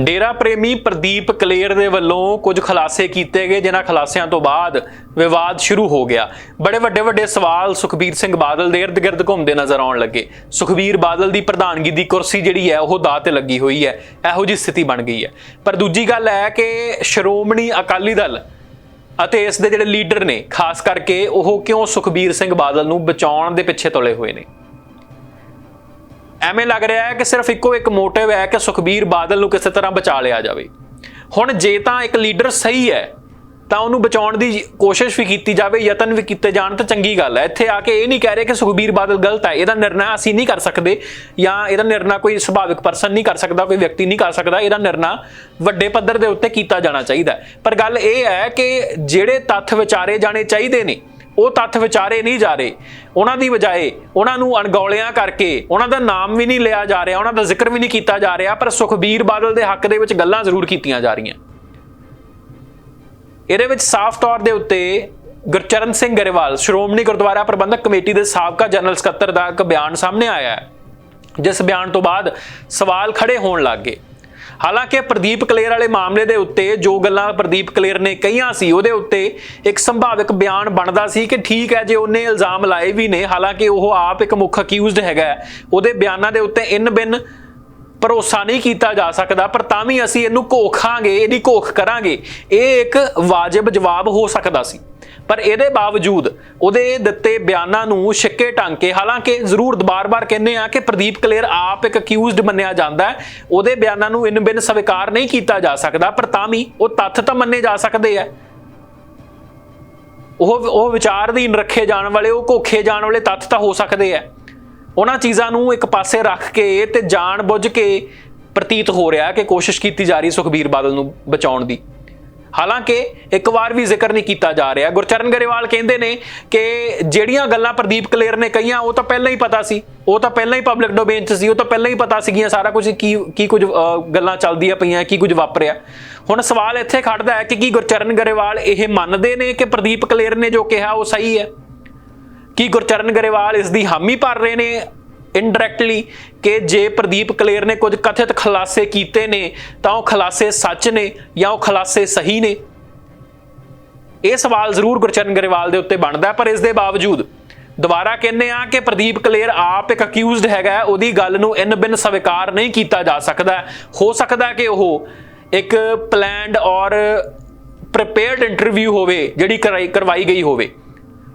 ਡੇਰਾ ਪ੍ਰੇਮੀ ਪ੍ਰਦੀਪ ਕਲੇਰ ਦੇ ਵੱਲੋਂ ਕੁਝ ਖੁਲਾਸੇ ਕੀਤੇ ਗਏ, ਜਿਨ੍ਹਾਂ ਖੁਲਾਸਿਆਂ ਤੋਂ ਬਾਅਦ ਵਿਵਾਦ ਸ਼ੁਰੂ ਹੋ ਗਿਆ। ਬੜੇ ਵੱਡੇ ਵੱਡੇ ਸਵਾਲ ਸੁਖਬੀਰ ਸਿੰਘ ਬਾਦਲ ਦੇ ਇਰਦ ਗਿਰਦ ਘੁੰਮਦੇ ਨਜ਼ਰ ਆਉਣ ਲੱਗੇ। ਸੁਖਬੀਰ ਬਾਦਲ ਦੀ ਪ੍ਰਧਾਨਗੀ ਦੀ ਕੁਰਸੀ ਜਿਹੜੀ ਹੈ, ਉਹ ਦਾਅ ਤੇ ਲੱਗੀ ਹੋਈ ਹੈ। ਇਹੋ ਜੀ ਸਥਿਤੀ ਬਣ ਗਈ ਹੈ। ਪਰ ਦੂਜੀ ਗੱਲ ਹੈ ਕਿ ਸ਼੍ਰੋਮਣੀ ਅਕਾਲੀ ਦਲ ਅਤੇ ਇਸ ਦੇ ਜਿਹੜੇ ਲੀਡਰ ਨੇ, ਖਾਸ ਕਰਕੇ ਉਹ ਕਿਉਂ ਸੁਖਬੀਰ ਸਿੰਘ ਬਾਦਲ ਨੂੰ ਬਚਾਉਣ ਦੇ ਪਿੱਛੇ ਤੁਲੇ ਹੋਏ ਨੇ? ਐਵੇਂ ਲੱਗ ਰਿਹਾ ਹੈ ਕਿ ਸਿਰਫ ਇੱਕੋ ਇੱਕ ਮੋਟਿਵ ਹੈ ਕਿ ਸੁਖਬੀਰ ਬਾਦਲ ਨੂੰ ਕਿਸੇ ਤਰ੍ਹਾਂ ਬਚਾ ਲਿਆ ਜਾਵੇ। ਹੁਣ ਜੇ ਤਾਂ ਇੱਕ ਲੀਡਰ ਸਹੀ ਹੈ, ਤਾਂ ਉਹਨੂੰ ਬਚਾਉਣ ਦੀ ਕੋਸ਼ਿਸ਼ ਵੀ ਕੀਤੀ ਜਾਵੇ, ਯਤਨ ਵੀ ਕੀਤੇ ਜਾਣ, ਤਾਂ ਚੰਗੀ ਗੱਲ ਹੈ। ਇੱਥੇ ਆ ਕੇ ਇਹ ਨਹੀਂ ਕਹਿ ਰਹੇ ਕਿ ਸੁਖਬੀਰ ਬਾਦਲ ਗਲਤ ਹੈ। ਇਹਦਾ ਨਿਰਣਾ ਅਸੀਂ ਨਹੀਂ ਕਰ ਸਕਦੇ ਜਾਂ ਇਹਦਾ ਨਿਰਣਾ ਕੋਈ ਸੁਭਾਵਿਕ ਪਰਸਨ ਨਹੀਂ ਕਰ ਸਕਦਾ, ਕੋਈ ਵਿਅਕਤੀ ਨਹੀਂ ਕਰ ਸਕਦਾ। ਇਹਦਾ ਨਿਰਣਾ ਵੱਡੇ ਪੱਧਰ ਦੇ ਉੱਤੇ ਕੀਤਾ ਜਾਣਾ ਚਾਹੀਦਾ ਪਰ ਗੱਲ ਇਹ ਹੈ ਕਿ ਜਿਹੜੇ ਤੱਥ ਵਿਚਾਰੇ ਜਾਣੇ ਚਾਹੀਦੇ ਨੇ ਉਹ ਤੱਥ ਵਿਚਾਰੇ ਨਹੀਂ ਜਾ ਰਹੇ। ਉਹਨਾਂ ਦੀ ਬਜਾਏ ਉਹਨਾਂ ਨੂੰ ਅਣਗੌਲਿਆਂ ਕਰਕੇ ਉਹਨਾਂ ਦਾ ਨਾਮ ਵੀ ਨਹੀਂ ਲਿਆ ਜਾ ਰਿਹਾ, ਉਹਨਾਂ ਦਾ ਜ਼ਿਕਰ ਵੀ ਨਹੀਂ ਕੀਤਾ ਜਾ ਰਿਹਾ, ਪਰ ਸੁਖਬੀਰ ਬਾਦਲ ਦੇ ਹੱਕ ਦੇ ਵਿੱਚ ਗੱਲਾਂ ਜ਼ਰੂਰ ਕੀਤੀਆਂ ਜਾ ਰਹੀਆਂ। ਇਹਦੇ ਵਿੱਚ ਸਾਫ਼ ਤੌਰ ਦੇ ਉੱਤੇ ਗੁਰਚਰਨ ਸਿੰਘ ਗਰੇਵਾਲ, ਸ਼੍ਰੋਮਣੀ ਗੁਰਦੁਆਰਾ ਪ੍ਰਬੰਧਕ ਕਮੇਟੀ ਦੇ ਸਾਬਕਾ ਜਨਰਲ ਸਕੱਤਰ ਦਾ ਇੱਕ ਬਿਆਨ ਸਾਹਮਣੇ ਆਇਆ ਹੈ, ਜਿਸ ਬਿਆਨ ਤੋਂ ਬਾਅਦ ਸਵਾਲ ਖੜੇ ਹੋਣ ਲੱਗ ਗਏ। ਹਾਲਾਂਕਿ ਪ੍ਰਦੀਪ ਕਲੇਰ ਵਾਲੇ ਮਾਮਲੇ ਦੇ ਉੱਤੇ ਜੋ ਗੱਲਾਂ ਪ੍ਰਦੀਪ ਕਲੇਰ ਨੇ ਕਹੀਆਂ ਸੀ ਉਹਦੇ ਉੱਤੇ ਇੱਕ ਸੰਭਾਵਿਕ ਬਿਆਨ ਬਣਦਾ ਸੀ ਕਿ ਠੀਕ ਹੈ ਜੇ ਉਹਨੇ ਇਲਜ਼ਾਮ ਲਾਏ ਵੀ ਨੇ ਹਾਲਾਂਕਿ ਉਹ ਆਪ ਇੱਕ ਮੁੱਖ ਅਕਿਊਜ਼ਡ ਹੈਗਾ ਹੈ, ਉਹਦੇ ਬਿਆਨਾਂ ਦੇ ਉੱਤੇ ਇਨ ਬਿਨ ਭਰੋਸਾ ਨਹੀਂ ਕੀਤਾ ਜਾ ਸਕਦਾ, ਪਰ ਤਾਂ ਵੀ ਅਸੀਂ ਇਹਨੂੰ ਘੋਖਾਂਗੇ ਇਹਦੀ ਘੋਖ ਕਰਾਂਗੇ। ਇਹ ਇੱਕ ਵਾਜਬ ਜਵਾਬ ਹੋ ਸਕਦਾ ਸੀ। ਪਰ ਇਹਦੇ ਬਾਵਜੂਦ ਉਹਦੇ ਦਿੱਤੇ ਬਿਆਨਾਂ ਨੂੰ ਛਿੱਕੇ ਟੰਗ ਕੇ ਹਾਲਾਂਕਿ ਜ਼ਰੂਰ ਬਾਰ-ਬਾਰ ਕਹਿੰਦੇ ਆ ਕਿ ਪ੍ਰਦੀਪ ਕਲੇਰ ਆਪ ਇੱਕ ਅਕਿਊਜ਼ਡ ਮੰਨਿਆ ਜਾਂਦਾ ਹੈ। ਉਹਦੇ ਬਿਆਨਾਂ ਨੂੰ ਇਨ ਬਿਨ ਸਵੀਕਾਰ ਨਹੀਂ ਕੀਤਾ ਜਾ ਸਕਦਾ, ਪਰ ਤਾਂ ਵੀ ਉਹ ਤੱਥ ਤਾਂ ਮੰਨੇ ਜਾ ਸਕਦੇ ਆ। ਉਹ ਉਹ ਵਿਚਾਰ ਅਧੀਨ ਰੱਖੇ ਜਾਣ ਵਾਲੇ, ਉਹ ਘੋਖੇ ਜਾਣ ਵਾਲੇ ਤੱਥ ਤਾਂ ਹੋ ਸਕਦੇ ਆ। ਉਹਨਾਂ ਚੀਜ਼ਾਂ ਨੂੰ ਇੱਕ ਪਾਸੇ ਰੱਖ ਕੇ ਤੇ ਜਾਣ ਬੁੱਝ ਕੇ ਪ੍ਰਤੀਤ ਹੋ ਰਿਹਾ ਕਿ ਕੋਸ਼ਿਸ਼ ਕੀਤੀ ਜਾ ਰਹੀ ਸੁਖਬੀਰ ਬਾਦਲ ਨੂੰ ਬਚਾਉਣ ਦੀ। ਹਾਲਾਂਕਿ ਇੱਕ ਵਾਰ ਵੀ ਜ਼ਿਕਰ ਨਹੀਂ ਕੀਤਾ ਜਾ ਰਿਹਾ। ਗੁਰਚਰਨ ਗਰੇਵਾਲ ਕਹਿੰਦੇ ਨੇ ਕਿ ਜਿਹੜੀਆਂ ਗੱਲਾਂ ਪ੍ਰਦੀਪ ਕਲੇਰ ਨੇ ਕਹੀਆਂ, ਉਹ ਤਾਂ ਪਹਿਲਾਂ ਹੀ ਪਤਾ ਸੀ। ਉਹ ਤਾਂ ਪਹਿਲਾਂ ਹੀ ਪਬਲਿਕ ਡੋਮੇਨ 'ਚ ਸੀ। ਉਹ ਤਾਂ ਪਹਿਲਾਂ ਹੀ ਪਤਾ ਸੀਗੀਆਂ ਸਾਰਾ ਕੁਝ ਕੀ ਕੀ ਕੁਝ ਗੱਲਾਂ ਚੱਲਦੀਆਂ ਪਈਆਂ, ਕੀ ਕੁਝ ਵਾਪਰਿਆ। ਹੁਣ ਸਵਾਲ ਇੱਥੇ ਖੜਦਾ ਹੈ ਕਿ ਕੀ ਗੁਰਚਰਨ ਗਰੇਵਾਲ ਇਹ ਮੰਨਦੇ ਨੇ ਕਿ ਪ੍ਰਦੀਪ ਕਲੇਰ ਨੇ ਜੋ ਕਿਹਾ, ਉਹ ਸਹੀ ਹੈ? ਕੀ ਗੁਰਚਰਨ ਗਰੇਵਾਲ ਇਸ ਦੀ ਹਾਮੀ ਭਰ ਰਹੇ ਨੇ? ਇਨਡਾਇਰੈਕਟਲੀ ਕਿ ਜੇ ਪ੍ਰਦੀਪ ਕਲੇਰ ਨੇ ਕੁਝ ਕਥਿਤ ਖੁਲਾਸੇ ਕੀਤੇ ਨੇ, ਤਾਂ ਉਹ ਖੁਲਾਸੇ ਸੱਚ ਨੇ ਜਾਂ ਉਹ ਖੁਲਾਸੇ ਸਹੀ ਨੇ? ਇਹ ਸਵਾਲ ਜ਼ਰੂਰ ਗੁਰਚਰਨ ਗਰੇਵਾਲ ਦੇ ਉੱਤੇ ਬਣਦਾ, ਪਰ ਇਸ ਦੇ ਬਾਵਜੂਦ ਦੁਬਾਰਾ ਕਹਿੰਦੇ ਆ ਕਿ ਪ੍ਰਦੀਪ ਕਲੇਰ ਆਪ ਇੱਕ ਅਕਿਊਜ਼ਡ ਹੈਗਾ ਉਹਦੀ ਗੱਲ ਨੂੰ ਇਨ ਬਿਨ ਸਵੀਕਾਰ ਨਹੀਂ ਕੀਤਾ ਜਾ ਸਕਦਾ। ਹੋ ਸਕਦਾ ਕਿ ਉਹ ਇੱਕ ਪਲਾਨਡ ਔਰ ਪ੍ਰੀਪੇਅਰਡ ਇੰਟਰਵਿਊ ਹੋਵੇ, ਜਿਹੜੀ ਕਰਾਈ- ਕਰਵਾਈ ਗਈ ਹੋਵੇ।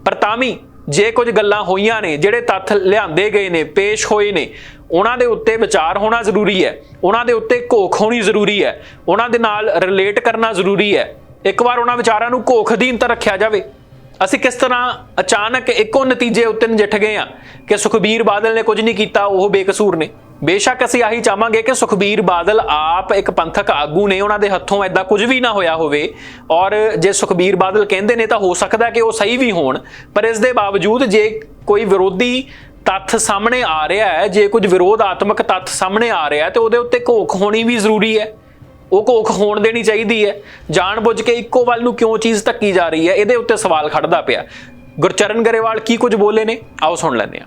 ਪਰ ਤਾਂ ਵੀ ਜੇ ਕੁਝ ਗੱਲਾਂ ਹੋਈਆਂ ਨੇ, ਜਿਹੜੇ ਤੱਥ ਲਿਆਂਦੇ ਗਏ ਨੇ, ਪੇਸ਼ ਹੋਏ ਨੇ, ਉਹਨਾਂ ਦੇ ਉੱਤੇ ਵਿਚਾਰ ਹੋਣਾ ਜ਼ਰੂਰੀ ਹੈ। ਉਹਨਾਂ ਦੇ ਉੱਤੇ ਘੋਖ ਹੋਣੀ ਜ਼ਰੂਰੀ ਹੈ। ਉਹਨਾਂ ਦੇ ਨਾਲ ਰਿਲੇਟ ਕਰਨਾ ਜ਼ਰੂਰੀ ਹੈ। ਇੱਕ ਵਾਰ ਉਹਨਾਂ ਵਿਚਾਰਾਂ ਨੂੰ ਘੋਖ ਅਧੀਨ ਤਾਂ ਰੱਖਿਆ ਜਾਵੇ। ਅਸੀਂ ਕਿਸ ਤਰ੍ਹਾਂ ਅਚਾਨਕ ਇੱਕੋ ਨਤੀਜੇ ਉੱਤੇ ਨਜਿੱਠ ਗਏ ਆ ਕਿ ਸੁਖਬੀਰ ਬਾਦਲ ਨੇ ਕੁਝ ਨਹੀਂ ਕੀਤਾ, ਉਹ ਬੇਕਸੂਰ ਨੇ। ਬੇਸ਼ੱਕ ਅਸੀਂ ਆਹੀ ਚਾਹਾਂਗੇ ਕਿ ਸੁਖਬੀਰ ਬਾਦਲ ਆਪ ਇੱਕ ਪੰਥਕ ਆਗੂ ਨੇ, ਉਹਨਾਂ ਦੇ ਹੱਥੋਂ ਐਦਾਂ ਕੁਝ ਵੀ ਨਾ ਹੋਇਆ ਹੋਵੇ। ਔਰ ਜੇ ਸੁਖਬੀਰ ਬਾਦਲ ਕਹਿੰਦੇ ਨੇ ਤਾਂ ਹੋ ਸਕਦਾ ਕਿ ਉਹ ਸਹੀ ਵੀ ਹੋਣ। ਪਰ ਇਸ ਦੇ ਬਾਵਜੂਦ ਜੇ ਕੋਈ ਵਿਰੋਧੀ ਤੱਥ ਸਾਹਮਣੇ ਆ ਰਿਹਾ ਹੈ, ਜੇ ਕੁਝ ਵਿਰੋਧਾਤਮਕ ਤੱਥ ਸਾਹਮਣੇ ਆ ਰਿਹਾ ਹੈ, ਤੇ ਉਹਦੇ ਉੱਤੇ ਘੋਖ ਹੋਣੀ ਵੀ ਜ਼ਰੂਰੀ ਹੈ। ਉਹ ਘੋਖ ਹੋਣ ਦੇਣੀ ਚਾਹੀਦੀ ਹੈ। ਜਾਣ ਬੁੱਝ ਕੇ ਇੱਕੋ ਵੱਲ ਨੂੰ ਕਿਉਂ ਚੀਜ਼ ਧੱਕੀ ਜਾ ਰਹੀ ਹੈ, ਇਹਦੇ ਉੱਤੇ ਸਵਾਲ ਖੜਦਾ ਪਿਆ। गुरचरण गरेवाल की कुछ बोले ने? आओ सुन लेने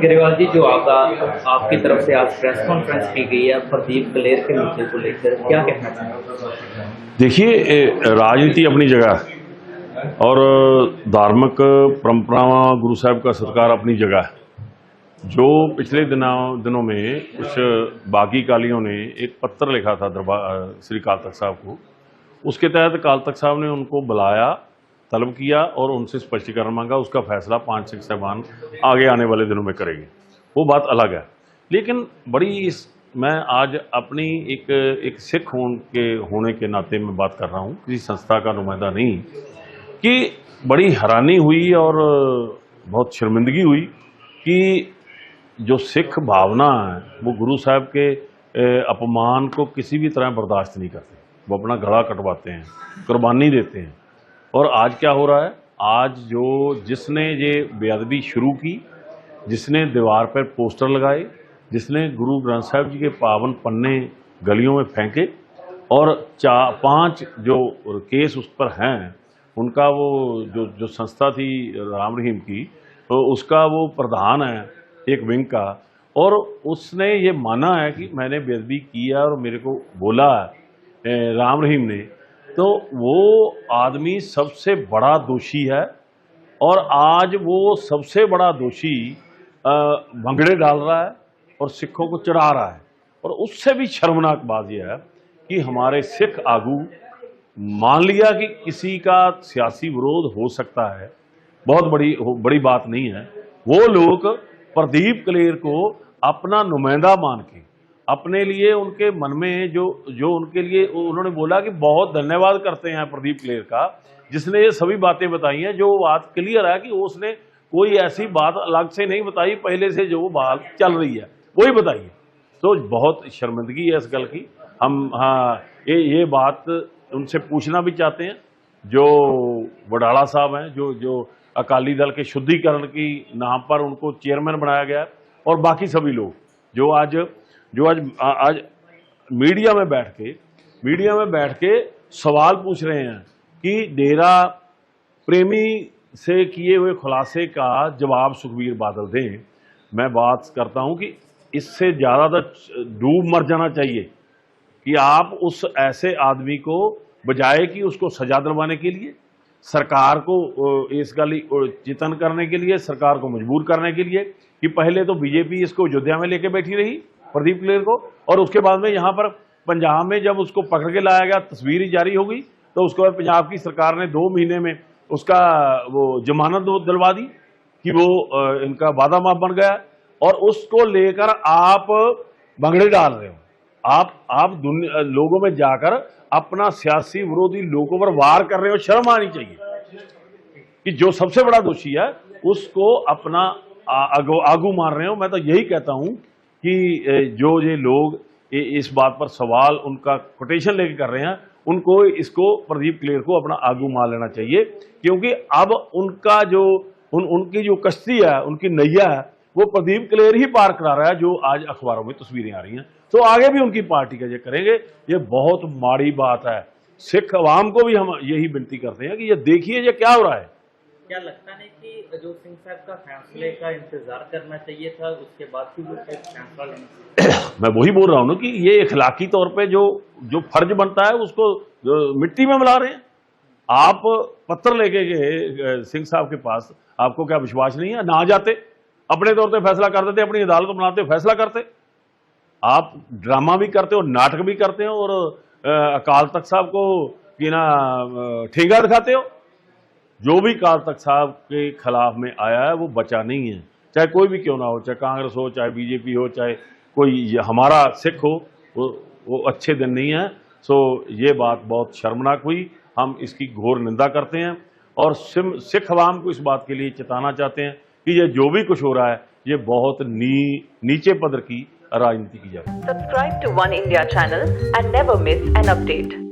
गरेवाल जी जो आपका आपकी तरफ़ से आज प्रेस कॉन्फ्रेंस की गई है प्रदीप कलेर के मुद्दे को लेकर क्या कहना चाहेंगे? देखिए राजनीति अपनी जगह और धार्मिक परंपरावान गुरु साहब का सत्कार अपनी जगह है। जो पिछले दिनों दिनों में कुछ बागी कालियों ने एक पत्र लिखा था दरबार श्री काल तख्त साहब को उसके तहत काल तख्त साहब ने उनको बुलाया तलब किया और उनसे स्पष्टीकरण मांगा। उसका फैसला पाँच सिख साहबान आगे आने वाले दिनों में करेंगे। वो बात अलग है। लेकिन बड़ी इस, मैं आज अपनी एक एक सिख होन के, होने के नाते में बात कर रहा हूँ। किसी संस्था का नुमाइंदा नहीं। कि बड़ी हैरानी हुई और बहुत शर्मिंदगी हुई कि जो सिख भावना है, वो गुरु साहब के अपमान को किसी भी तरह बर्दाश्त नहीं करते। वो अपना गला कटवाते हैं, कुर्बानी देते हैं। और आज क्या हो रहा है? आज जो जिसने ये बेअदबी शुरू की, जिसने दीवार पर पोस्टर लगाए, जिसने गुरु ग्रंथ साहब जी के पावन पन्ने गलियों में फेंके और चा, पाँच जो केस उस पर हैं, उनका वो जो जो संस्था थी राम रहीम की तो उसका वो प्रधान है एक विंग का और उसने ये माना है कि मैंने बेदबी किया और मेरे को बोला राम रहीम ने। तो वो आदमी सबसे बड़ा दोषी है और आज वो सबसे बड़ा दोषी भंगड़े डाल रहा है और सिखों को चढ़ा रहा है। और उससे भी शर्मनाक बात यह है कि हमारे सिख आगू मान लिया कि किसी का सियासी विरोध हो सकता है, बहुत बड़ी बड़ी बात नहीं है। वो लोग प्रदीप कलेर को अपना नुमाइंदा मान के अपने लिए उनके मन में जो जो उनके लिए उन्होंने बोला कि बहुत धन्यवाद करते हैं प्रदीप कलेर का, जिसने ये सभी बातें बताई हैं, जो बात क्लियर है कि उसने कोई ऐसी बात अलग से नहीं बताई, पहले से जो बात चल रही है, वही बताई है तो बहुत शर्मिंदगी है इस गल की। हम हाँ ये ये बात उनसे पूछना भी चाहते हैं। जो वडाला साहब हैं, जो जो अकाली दल के शुद्धिकरण की नाम पर उनको चेयरमैन बनाया गया है, और बाकी सभी लोग, जो आज जो आज, आ- आज मीडिया में बैठ के, मीडिया में बैठ के सवाल पूछ रहे हैं कि डेरा प्रेमी से किए हुए खुलासे का जवाब सुखबीर बादल दें। मैं बात करता हूँ कि इससे ज़्यादा डूब मर जाना चाहिए कि आप उस ऐसे आदमी को बजाय कि उसको सजा दिलवाने के लिए, सरकार को इस गली चितन करने के लिए, सरकार को मजबूर करने के लिए कि पहले तो बीजेपी इसको अयोध्या में लेके बैठी रही प्रदीप क्लेर को, और उसके बाद में यहाँ पर पंजाब में जब उसको पकड़ के लाया गया, तस्वीर ही जारी हो गई तो उसके बाद पंजाब की सरकार ने दो महीने में उसका वो जमानत दिलवा दी कि वो इनका वादा माफ़ बन गया। और उसको लेकर आप भंगड़े डाल रहे हो। आप आप लोगों में जाकर अपना सियासी विरोधी लोगों पर वार कर रहे हो। शर्म आनी चाहिए कि जो सबसे बड़ा दोषी है, उसको अपना आगू आगू मार रहे हो। मैं तो यही कहता हूँ कि जो ये लोग इस बात पर सवाल उनका कोटेशन लेके कर रहे हैं, उनको, इसको प्रदीप क्लेर को अपना आगू मान लेना चाहिए। क्योंकि अब उनका जो, उन, उनकी जो कश्ती है, उनकी नैया है, वो प्रदीप क्लेर ही पार करा रहा है, जो आज अखबारों में तस्वीरें आ रही हैं। तो आगे भी उनकी पार्टी का ये करेंगे। ये बहुत माड़ी बात है। सिख अवाम को भी हम यही विनती करते हैं कि ये देखिए, ये क्या हो रहा है। क्या लगता नहीं कि जो सिंह साहब का फैसले का इंतज़ार करना चाहिए था? उसके बाद फिर वो फैसला लेना मैं वही बोल रहा हूँ ना कि ये इखलाकी तौर पे जो जो फ़र्ज़ बनता है, उसको मिट्टी में मिला रहे हैं। आप पत्थर लेके गए सिंह साहब के पास। आपको क्या विश्वास नहीं है? ना जाते। अपने तौर पे फैसला कर देते, अपनी अदालत बनाते फैसला करते। आप ड्रामा भी करते हो, नाटक भी करते हो और अकाल तख्त साहब को, कि ना ठेंगा दिखाते हो। जो भी काल तख्त साहब के खिलाफ में आया है, वो बचा नहीं है। चाहे कोई भी क्यों ना हो, चाहे कांग्रेस हो, चाहे बीजेपी हो, चाहे कोई हमारा सिख हो, वो वो अच्छे दिन नहीं है। सो ये बात बहुत शर्मनाक हुई। हम इसकी घोर निंदा करते हैं और सिख अवाम को इस बात के लिए चेताना चाहते हैं कि ये जो भी कुछ हो रहा है, ये बहुत नी, नीचे पदर की राजनीति की जा रही है। Subscribe to One India channel and never miss an update.